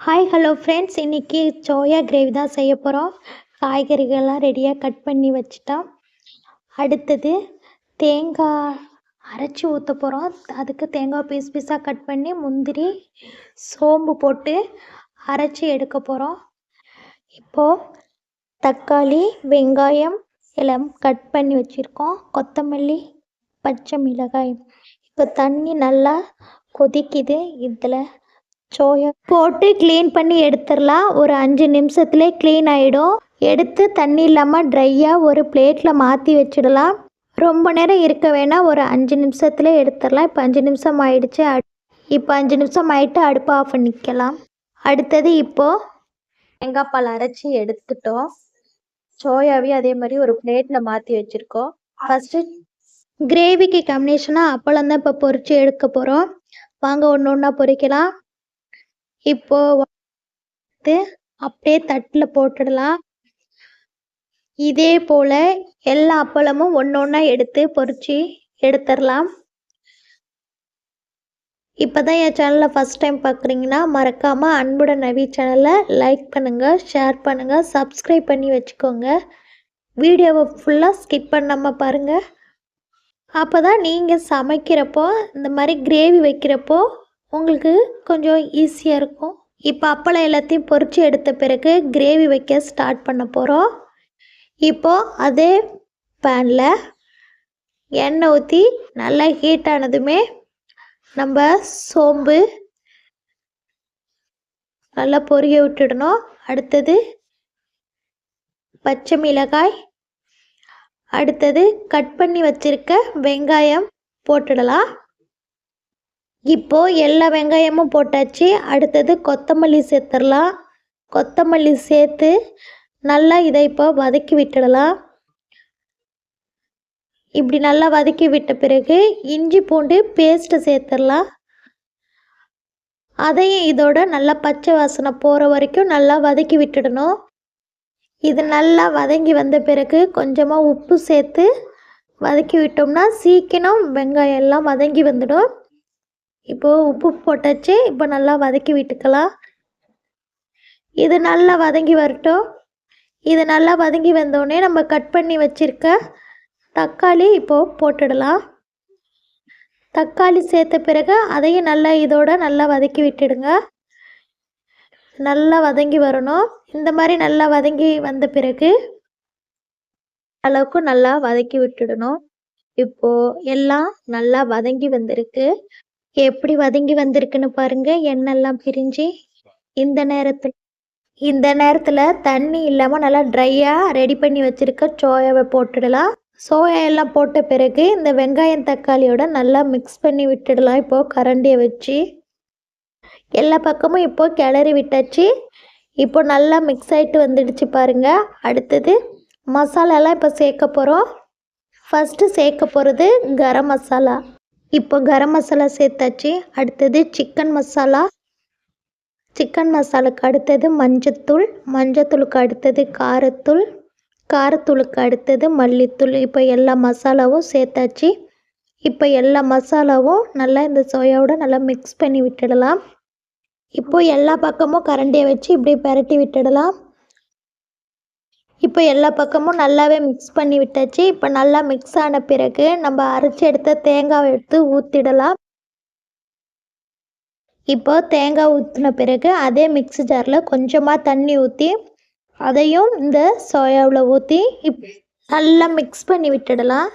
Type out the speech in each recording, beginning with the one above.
Hi hello friends இன்றைக்கி soya gravy தான் செய்ய போகிறோம் காய்கறிகள்லாம் ரெடியாக கட் பண்ணி வச்சுட்டோம். அடுத்தது தேங்காய் அரைச்சி ஊற்ற போகிறோம் அதுக்கு தேங்காய் பீஸ் பீஸாக கட் பண்ணி முந்திரி சோம்பு போட்டு அரைச்சி எடுக்க போகிறோம் இப்போது தக்காளி வெங்காயம் எல்லாம் கட் பண்ணி வச்சுருக்கோம். கொத்தமல்லி பச்சை மிளகாய். இப்போ தண்ணி நல்லா கொதிக்குது. இதில் சோயா போட்டு க்ளீன் பண்ணி எடுத்துடலாம். ஒரு அஞ்சு நிமிஷத்துலேயே க்ளீன் ஆகிடும் எடுத்து தண்ணி இல்லாமல் ட்ரையாக ஒரு பிளேட்டில் மாற்றி வச்சிடலாம். ரொம்ப நேரம் இருக்க வேணாம். ஒரு அஞ்சு நிமிஷத்துல எடுத்துடலாம். இப்போ அஞ்சு நிமிஷம் ஆயிடுச்சு. அடு இப்போ அஞ்சு நிமிஷம் ஆகிட்டு அடுப்பு ஆஃப் பண்ணிக்கலாம். அடுத்தது இப்போது தேங்காய் பால் அரைச்சி எடுத்துட்டோம். சோயாவையும் அதே மாதிரி ஒரு பிளேட்டில் மாற்றி வச்சுருக்கோம். ஃபஸ்ட்டு கிரேவிக்கு காம்பினேஷனாக அப்பளம் தான் இப்போ பொறிச்சு எடுக்க போகிறோம் வாங்க ஒன்று ஒன்றா பொறிக்கலாம் இப்போ வந்து அப்படியே தட்டில் போட்டுடலாம். இதே போல் எல்லா அப்பளமும் ஒன்று ஒன்றா எடுத்து பொறிச்சு எடுத்துடலாம். இப்போ தான் என் சேனலை ஃபஸ்ட் டைம் பார்க்குறீங்கன்னா மறக்காமல் அன்புடன் நவி சேனலை லைக் பண்ணுங்கள் ஷேர் பண்ணுங்கள் சப்ஸ்கிரைப் பண்ணி வச்சுக்கோங்க. வீடியோவை ஃபுல்லாக ஸ்கிப் பண்ணாமல் பாருங்கள் அப்போ தான் நீங்கள் சமைக்கிறப்போ இந்த மாதிரி கிரேவி வைக்கிறப்போ உங்களுக்கு கொஞ்சம் ஈஸியாக இருக்கும். இப்போ அப்பளம் எல்லாத்தையும் பொரித்து எடுத்த பிறகு கிரேவி வைக்க ஸ்டார்ட் பண்ண போகிறோம் இப்போது அதே பேனில் எண்ணெய் ஊற்றி நல்லா ஹீட் ஆனதுமே நம்ம சோம்பு நல்லா பொரிய விட்டுடணும். அடுத்தது பச்சை மிளகாய். அடுத்தது கட் பண்ணி வச்சிருக்க வெங்காயம் போட்டுடலாம். இப்போது எல்லா வெங்காயமும் போட்டாச்சு. அடுத்தது கொத்தமல்லி சேர்த்துடலாம். கொத்தமல்லி சேர்த்து நல்லா இதை இப்போ வதக்கி விட்டுடலாம். இப்படி நல்லா வதக்கி விட்ட பிறகு இஞ்சி பூண்டு பேஸ்ட்டு சேர்த்துடலாம். அதையும் இதோட நல்லா பச்சை வாசனை போகிற வரைக்கும் நல்லா வதக்கி விட்டுடணும். இது நல்லா வதங்கி வந்த பிறகு கொஞ்சமாக உப்பு சேர்த்து வதக்கி விட்டோம்னா சீக்கிரம் வெங்காயம் எல்லாம் வதங்கி வந்துடும். இப்போது உப்பு போட்டாச்சு இப்போ நல்லா வதக்கி விட்டுக்கலாம். இது நல்லா வதங்கி வரட்டும். இது நல்லா வதங்கி வந்தோடனே நம்ம கட் பண்ணி வச்சுருக்க தக்காளி இப்போது போட்டுடலாம். தக்காளி சேர்த்த பிறகு அதையும் நல்லா இதோட நல்லா வதக்கி விட்டுடுங்க. நல்லா வதங்கி வரணும். இந்த மாதிரி நல்லா வதங்கி வந்த பிறகு அளவுக்கு நல்லா வதக்கி விட்டுடணும். இப்போ எல்லாம் நல்லா வதங்கி வந்திருக்கு. எப்படி வதங்கி வந்திருக்குன்னு பாருங்க. எண்ணெல்லாம் பிரிஞ்சு இந்த நேரத்தில் இந்த நேரத்தில் தண்ணி இல்லாமல் நல்லா ட்ரையாக ரெடி பண்ணி வச்சுருக்க சோயாவை போட்டுடலாம். சோயா எல்லாம் போட்ட பிறகு இந்த வெங்காயம் தக்காளியோட நல்லா மிக்ஸ் பண்ணி விட்டுடலாம். இப்போது கரண்டியை வச்சு எல்லா பக்கமும் இப்போ கிளறி விட்டாச்சு. இப்போ நல்லா மிக்ஸ் ஆகிட்டு வந்துடுச்சு பாருங்கள் அடுத்தது மசாலாலாம் இப்போ சேர்க்க போகிறோம் ஃபஸ்ட்டு சேர்க்க போகிறது கரம் மசாலா. இப்போ கரம் மசாலா சேர்த்தாச்சு. அடுத்தது சிக்கன் மசாலா சிக்கன் மசாலாவுக்கு அடுத்தது மஞ்சத்தூள். மஞ்சத்தூளுக்கு அடுத்தது காரத்தூள். காரத்தூளுக்கு அடுத்தது மல்லித்தூள். இப்போ எல்லா மசாலாவும் சேர்த்தாச்சு. இப்போ எல்லா மசாலாவும் நல்லா இந்த சோயாவோட நல்லா மிக்ஸ் பண்ணி விட்டுடலாம். இப்போ எல்லா பக்கமும் கரண்டியை வச்சு இப்படி பரட்டி விட்டுடலாம். இப்போ எல்லா பக்கமும் நல்லாவே மிக்ஸ் பண்ணி விட்டாச்சு. இப்போ நல்லா மிக்ஸ் ஆன பிறகு நம்ம அரைச்சி எடுத்த தேங்காவை எடுத்து ஊற்றிடலாம் இப்போ தேங்காய் ஊற்றின பிறகு அதே மிக்ஸி ஜாரில் கொஞ்சமாக தண்ணி ஊற்றி அதையும் இந்த சோயாவில் ஊற்றி இப் நல்லா மிக்ஸ் பண்ணி விட்டுடலாம்.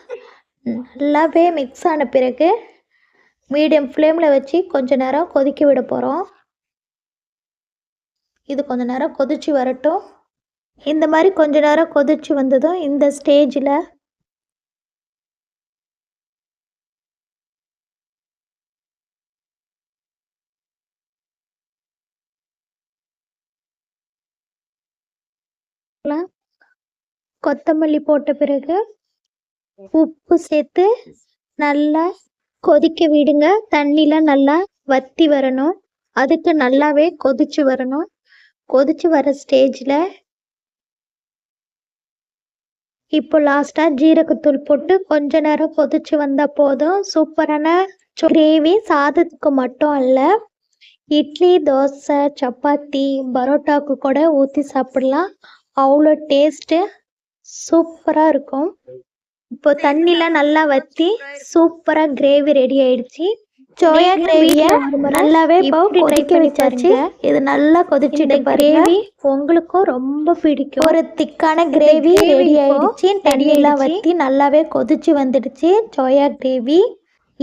நல்லாவே மிக்ஸ் ஆன பிறகு மீடியம் ஃப்ளேமில் வச்சு கொஞ்ச நேரம் கொதிக்க விட போகிறோம் இது கொஞ்ச நேரம் கொதிச்சு வரட்டும். இந்த மாதிரி கொஞ்ச நேரம் கொதிச்சு வந்ததும் இந்த ஸ்டேஜில் கொத்தமல்லி போட்ட பிறகு உப்பு சேர்த்து நல்லா கொதிக்க விடுங்க. தண்ணிலாம் நல்லா வத்தி வரணும். அதுக்கு நல்லாவே கொதிச்சு வரணும். கொதிச்சு வர ஸ்டேஜில் இப்போ லாஸ்ட்டாக ஜீரகத்தூள் போட்டு கொஞ்ச நேரம் கொதிச்சு வந்தால் போதும் சூப்பரான கிரேவி சாதத்துக்கு மட்டும் அல்ல இட்லி தோசை சப்பாத்தி பரோட்டாவுக்கு கூட ஊற்றி சாப்பிடலாம். அவ்வளோ டேஸ்ட்டு சூப்பராக இருக்கும். இப்போ தண்ணிலாம் நல்லா வற்றி சூப்பராக கிரேவி ரெடி ஆயிடுச்சு. சோயா கிரேவியை நல்லாவே இப்போ கொதிக்க வச்சாச்சு. இது நல்லா கொதிச்சுட்டு கிரேவி உங்களுக்கும் ரொம்ப பிடிக்கும். ஒரு திக்கான கிரேவி ரெடி ஆயிடுச்சு. தண்ணியெல்லாம் வற்றி நல்லாவே கொதிச்சு வந்துடுச்சு. Soya gravy.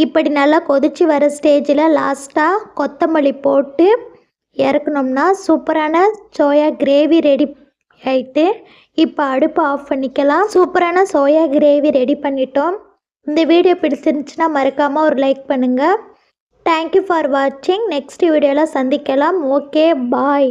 இப்படி நல்லா கொதிச்சு வர ஸ்டேஜில் லாஸ்ட்டாக கொத்தமல்லி போட்டு இறக்குனோம்னா சூப்பரான சோயா கிரேவி ரெடி ஆயிட்டு இப்போ அடுப்பு ஆஃப் பண்ணிக்கலாம். சூப்பரான சோயா கிரேவி ரெடி பண்ணிட்டோம். இந்த வீடியோ பிடிச்சிருந்துச்சுன்னா மறக்காமல் ஒரு லைக் பண்ணுங்கள் தேங்க்யூ ஃபார் வாட்சிங் நெக்ஸ்ட் வீடியோவில் சந்திக்கலாம். Okay bye